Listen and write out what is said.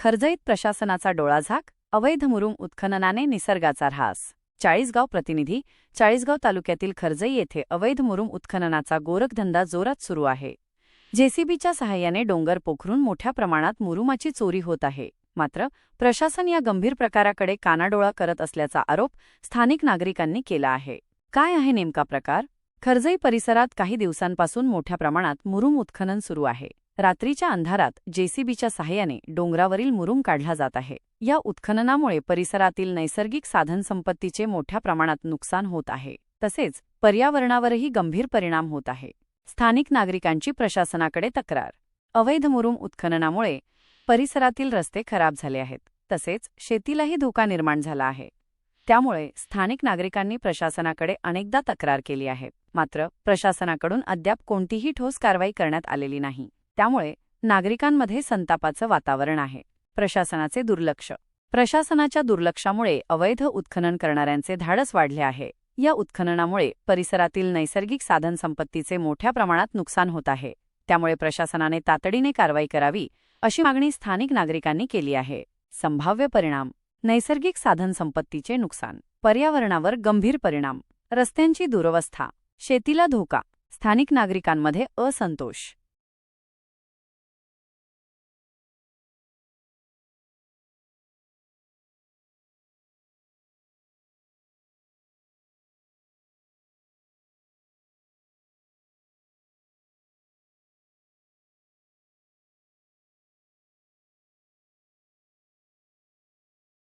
खर्जईत प्रशासनाचा डोळाझाक अवैध मुरुम उत्खननाने निसर्गाचा ऱ्हास. चाळीसगाव प्रतिनिधी चाळीसगाव तालुक्यातील खर्जई येथे अवैध मुरुम उत्खननाचा गोरखधंदा जोरात सुरू आहे. जेसीबीच्या सहाय्याने डोंगर पोखरून मोठ्या प्रमाणात मुरुमाची चोरी होत आहे. मात्र प्रशासन या गंभीर प्रकाराकडे कानाडोळा करत असल्याचा आरोप स्थानिक नागरिकांनी केला आहे. काय आहे नेमका प्रकार? खर्जई परिसरात काही दिवसांपासून मोठ्या प्रमाणात मुरुम उत्खनन सुरू आहे. रात्रीच्या अंधारात जेसीबीच्या सहाय्याने डोंगरावरील मुरुम काढला जात आहे. या उत्खननामुळे परिसरातील नैसर्गिक साधनसंपत्तीचे मोठ्या प्रमाणात नुकसान होत आहे. तसेच पर्यावरणावरही गंभीर परिणाम होत आहे. स्थानिक नागरिकांची प्रशासनाकडे तक्रार. अवैध मुरुम उत्खननामुळे परिसरातील रस्ते खराब झाले आहेत. तसेच शेतीलाही धोका निर्माण झाला आहे. त्यामुळे स्थानिक नागरिकांनी प्रशासनाकडे अनेकदा तक्रार केली आहे. मात्र प्रशासनाकडून अद्याप कोणतीही ठोस कारवाई करण्यात आलेली नाही. त्यामुळे नागरिकांमध्ये संतापाचं वातावरण आहे. प्रशासनाचे दुर्लक्ष. प्रशासनाच्या दुर्लक्षामुळे अवैध उत्खनन करणाऱ्यांचे धाडस वाढले आहे. या उत्खननामुळे परिसरातील नैसर्गिक साधनसंपत्तीचे मोठ्या प्रमाणात नुकसान होत आहे. त्यामुळे प्रशासनाने तातडीने कारवाई करावी अशी मागणी स्थानिक नागरिकांनी केली आहे. संभाव्य परिणाम. नैसर्गिक साधनसंपत्तीचे नुकसान. पर्यावरणावर गंभीर परिणाम. रस्त्यांची दुरवस्था. शेतीला धोका. स्थानिक नागरिकांमध्ये असंतोष.